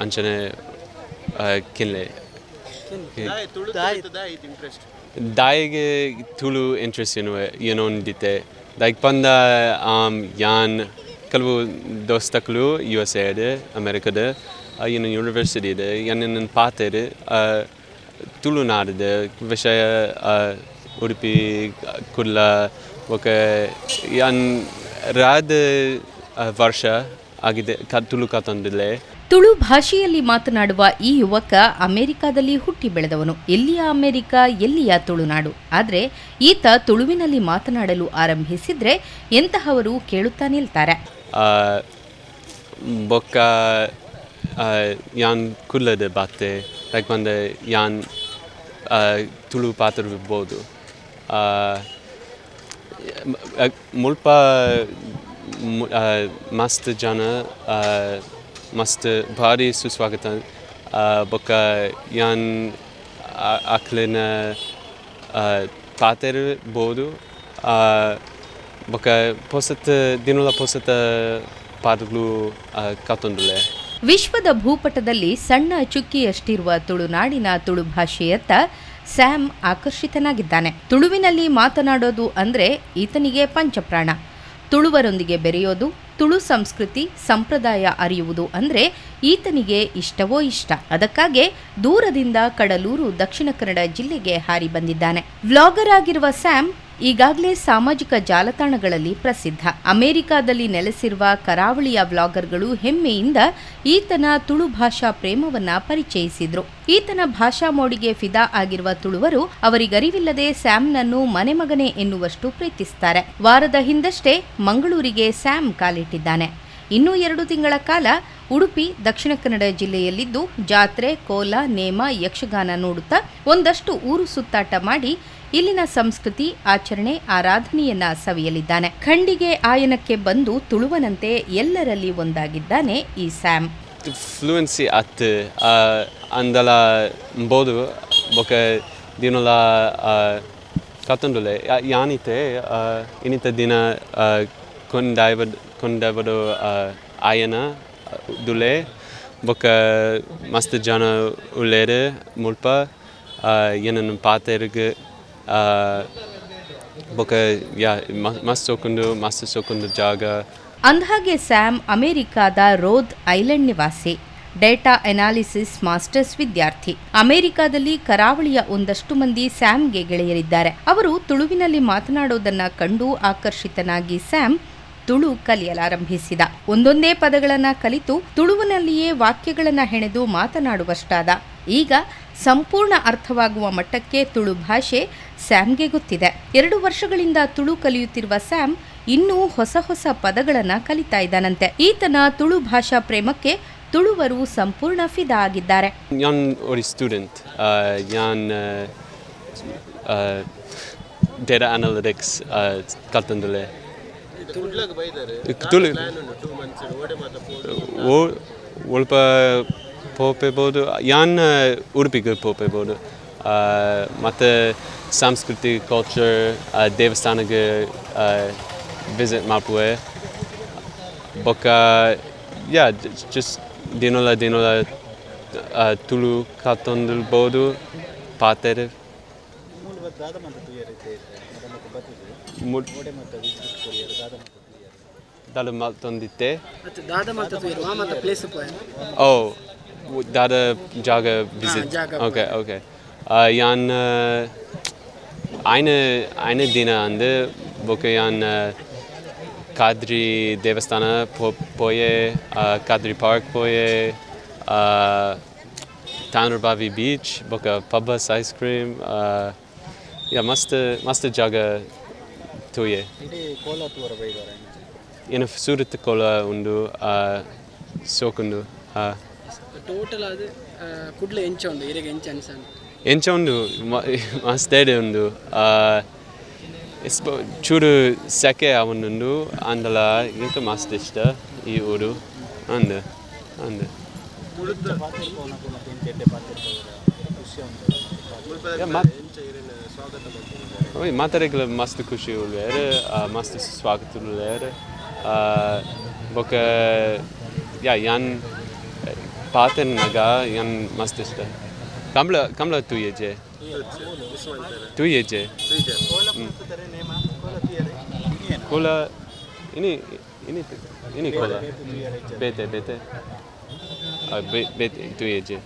ಅಂಚನೆ ಕಿನ್ಲೆ ದಾಯಿಗೆ ತುಳು ಇಂಟ್ರೆಸ್ಟ್ ಏನು ಏನೋ ಒಂದಿತ್ತೆ. ದಾಯಿಗೆ ಪಂದ ಯಾನ್ ಕೆಲವು ದೋಸ್ತಕ್ಲು ಯು ಎಸ್ ಎ ಅಮೆರಿಕದ ಏನು ಯೂನಿವರ್ಸಿಟಿ ಇದೆ ಯಾನ್ ಪಾತೇರು ತುಳುನಾಡಿದ ವಿಷಯ ಉಡುಪಿ ಕುಲ್ಲ ಓಕೆ ಯಾನ್ ರಾದ ವರ್ಷ ಆಗಿದೆ ಕ ತುಳು ಕತ್ತೊಂದಿಲ್ಲ ತುಳು ಭಾಷೆಯಲ್ಲಿ ಮಾತನಾಡುವ ಈ ಯುವಕ ಅಮೆರಿಕಾದಲ್ಲಿ ಹುಟ್ಟಿ ಬೆಳೆದವನು. ಎಲ್ಲಿಯ ಅಮೆರಿಕ, ಎಲ್ಲಿಯ ತುಳುನಾಡು? ಆದರೆ ಈತ ತುಳುವಿನಲ್ಲಿ ಮಾತನಾಡಲು ಆರಂಭಿಸಿದ್ರೆ ಎಂತಹವರು ಕೇಳುತ್ತಾ ನಿಲ್ತಾರೆ ಬೊಕ್ಕ ಯಾನ್ ಕುಲ್ಲದ ಬಾತೆ ಲೈಕ್ ಯಾನ್ ತುಳು ಪಾತ್ರವಿರ್ಬೋದು ಮುಲ್ಪ ಮಸ್ತ್ ಜನ ಮಸ್ತ್, ಭಾರಿ ಸುಸ್ವಾಗತ. ಬೊಕ್ಕ ಯಾನ್ ಅಕ್ಲಿನ ಪಾತಿರ್ಬೋದು ಬೊಕ್ಕ ಪೊಸತ್ ದಿನದ ಪೊಸತ ಪಾದಗಳು ಕತ್ತೊಂದುಲೆ ವಿಶ್ವದ ಭೂಪಟದಲ್ಲಿ ಸಣ್ಣ ಚುಕ್ಕಿಯಷ್ಟಿರುವ ತುಳುನಾಡಿನ ತುಳು ಭಾಷೆಯತ್ತ ಸ್ಯಾಮ್ ಆಕರ್ಷಿತನಾಗಿದ್ದಾನೆ. ತುಳುವಿನಲ್ಲಿ ಮಾತನಾಡೋದು ಅಂದರೆ ಈತನಿಗೆ ಪಂಚಪ್ರಾಣ. ತುಳುವರೊಂದಿಗೆ ಬೆರೆಯೋದು ತುಳು ಸಂಸ್ಕೃತಿ ಸಂಪ್ರದಾಯ ಅರಿಯುವುದು ಅಂದ್ರೆ ಈತನಿಗೆ ಇಷ್ಟವೋ ಇಷ್ಟ. ಅದಕ್ಕಾಗೆ ದೂರದಿಂದ ಕಡಲೂರು ದಕ್ಷಿಣ ಕನ್ನಡ ಜಿಲ್ಲೆಗೆ ಹಾರಿ ಬಂದಿದ್ದಾನೆ. ವ್ಲಾಗರ್ ಆಗಿರುವ ಸ್ಯಾಮ್ ಈಗಾಗಲೇ ಸಾಮಾಜಿಕ ಜಾಲತಾಣಗಳಲ್ಲಿ ಪ್ರಸಿದ್ಧ. ಅಮೆರಿಕಾದಲ್ಲಿ ನೆಲೆಸಿರುವ ಕರಾವಳಿಯ ವ್ಲಾಗರ್ಗಳು ಹೆಮ್ಮೆಯಿಂದ ಈತನ ತುಳು ಭಾಷಾ ಪ್ರೇಮವನ್ನ ಪರಿಚಯಿಸಿದ್ರು. ಈತನ ಭಾಷಾ ಮೋಡಿಗೆ ಫಿದಾ ಆಗಿರುವ ತುಳುವರು ಅವರಿಗರಿವಿಲ್ಲದೆ ಸ್ಯಾಮ್ನನ್ನು ಮನೆಮಗನೆ ಎನ್ನುವಷ್ಟು ಪ್ರೀತಿಸ್ತಾರೆ. ವಾರದ ಹಿಂದಷ್ಟೇ ಮಂಗಳೂರಿಗೆ ಸ್ಯಾಮ್ ಕಾಲಿಟ್ಟಿದ್ದಾನೆ. ಇನ್ನೂ ಎರಡು ತಿಂಗಳ ಕಾಲ ಉಡುಪಿ, ದಕ್ಷಿಣ ಕನ್ನಡ ಜಿಲ್ಲೆಯಲ್ಲಿದ್ದು ಜಾತ್ರೆ, ಕೋಲ, ನೇಮ, ಯಕ್ಷಗಾನ ನೋಡುತ್ತಾ ಒಂದಷ್ಟು ಊರು ಸುತ್ತಾಟ ಮಾಡಿ ಇಲ್ಲಿನ ಸಂಸ್ಕೃತಿ, ಆಚರಣೆ, ಆರಾಧನೆಯನ್ನ ಸವಿಯಲಿದ್ದಾನೆ. ಖಂಡಿಗೆ ಆಯನಕ್ಕೆ ಬಂದು ತುಳುವನಂತೆ ಎಲ್ಲರಲ್ಲಿ ಒಂದಾಗಿದ್ದಾನೆ ಈ ಸ್ಯಾಮ್. ಫ್ಲೂಯೆನ್ಸಿ ಅತ್ ಅಂದಲ ಬೋದು ಬೊಕ ದಿನಲ ಕತ್ತೊಂದುಲೆ ಯಾನಿತೆ ಇನಿತ ದಿನ ಕೊಂಡಾಯ್ವಡ್ ಕೊಂಡವಡು ಆಯನ ದುಲೆ ಬೊಕ ಮಸ್ತ್ ಜನ ಉಳ್ಳೇರು ಮುಲ್ಪ ಏನನ್ನು ಪಾತೆರ್ಗ್ ಜಾಗ ಅಂದ್ಹಾಗೆ ಸ್ಯಾಮ್, ಅಮೆರಿಕಾದ ರೋದ್ ಐಲೆಂಡ್ ನಿವಾಸಿ, ಡೇಟಾ ಅನಾಲಿಸಿಸ್ ಮಾಸ್ಟರ್ಸ್ ವಿದ್ಯಾರ್ಥಿ. ಅಮೆರಿಕಾದಲ್ಲಿ ಕರಾವಳಿಯ ಒಂದಷ್ಟು ಮಂದಿ ಸ್ಯಾಮ್ಗೆ ಗೆಳೆಯರಿದ್ದಾರೆ. ಅವರು ತುಳುವಿನಲ್ಲಿ ಮಾತನಾಡೋದನ್ನ ಕಂಡು ಆಕರ್ಷಿತನಾಗಿ ಸ್ಯಾಮ್ ತುಳು ಕಲಿಯಲಾರಂಭಿಸಿದ. ಒಂದೊಂದೇ ಪದಗಳನ್ನ ಕಲಿತು ತುಳುವಿನಲ್ಲಿಯೇ ವಾಕ್ಯಗಳನ್ನ ಹೆಣೆದು ಮಾತನಾಡುವಷ್ಟಾದ. ಈಗ ಸಂಪೂರ್ಣ ಅರ್ಥವಾಗುವ ಮಟ್ಟಕ್ಕೆ ತುಳು ಭಾಷೆ ಸ್ಯಾಮ್ಗೆ ಗೊತ್ತಿದೆ. ಎರಡು ವರ್ಷಗಳಿಂದ ತುಳು ಕಲಿಯುತ್ತಿರುವ ಸ್ಯಾಮ್ ಇನ್ನೂ ಹೊಸ ಹೊಸ ಪದಗಳನ್ನು ಕಲಿತಾ ಇದ್ದಾನಂತೆ. ಈತನ ತುಳು ಭಾಷಾ ಪ್ರೇಮಕ್ಕೆ ತುಳುವರು ಸಂಪೂರ್ಣ ಫಿದಾ ಆಗಿದ್ದಾರೆ. ಯಾನ್ ori ಸ್ಟೂಡೆಂಟ್ uh, ಯಾನ್ uh, uh, analytics uh, ಕಲ್ತಂದಲೆ. ತುಳು ಓ ಒಲ್ಪ ಪೋಪೆಬೋದು ಯಾನ್ ಉಡುಪಿಗೆ ಪೋಪೆಬೋದು ಮತ್ತು ಸಂಸ್ಕೃತಿ ಕಲ್ಚರ್ ದೇವಸ್ಥಾನಕ್ಕೆ ವಿಸಿಟ್ ಮಾಡ್ಪುವೆ ಬೊಕ್ಕ ಯಾ ಜಸ್ಟ್ ದಿನೋಲ ದಿನೋಲ ತುಳು ಕತ್ತೊಂದಿರ್ಬೋದು ಪಾತೆರೆ ದಾದ ಮತ್ತೊಂದಿತ್ತೆ ಮತ್ತೆ ದಾದ ಮಾತ ತೂಯಿರುವ ಮತ್ತೆ ಪ್ಲೇಸ್ ಪೋಯ ಓ ದಾದ ಜಾಗ ವಿಸಿಟ್ ಜಾಗ ಓಕೆ ಓಕೆ ಯಾನ್ eine eine ದಿನ ಅಂದ್ರೆ ಬೊಕ ಯಾನ್ ಕಾದ್ರಿ ದೇವಸ್ಥಾನ ಪೋಯೆ ಕಾದ್ರಿ ಪಾರ್ಕ್ ಪೋಯೆ ತಾನೂರ್ಬಾವಿ ಬೀಚ್ ಬೊಕ ಪಬ್ಬಸ್ ಐಸ್ ಕ್ರೀಮ್ ಯಾ ಮಸ್ತ್ ಮಸ್ತ್ ಜಾಗ ತೋಯೆ ಕೋಲ ಏನು ಸೂರತ್ ಕೊಳ ಉಂಡು ಸೋಕುಂಡು ಟೋಟಲ್ ಅದು ಕುಡ್ಲ ಎಂಚ ಉಂಡು ಇರೆಗೆ ಎಂಚ ಅನ್ಸನ್ ಎಂಚ ಒಂದು ಮಸ್ತೇಡೆ ಉಂಡು ಚೂರು ಸೆಕೆ ಅವನುಂಡು ಅಂದಲ ಇಂಕ ಮಸ್ತ್ ಇಷ್ಟ ಈ ಊರು ಅಂದ ಅಂದ ಓಯ್ ಮಾತಾಡಕ್ಕೆ ಮಸ್ತ್ ಖುಷಿ ಉಳ್ಳೇರು ಮಸ್ತ್ ಸ್ವಾಗತ ಉಳ್ಳೇರು ಬೊಕ ಯಾ ಯಾನ್ ಪಾತನ್ ನಗ ಯಾನ್ ಮಸ್ತ್ ಇಷ್ಟ kam la kam la tuye Tu tuye je kola ini ini ini kola bete bete. Bete tuye je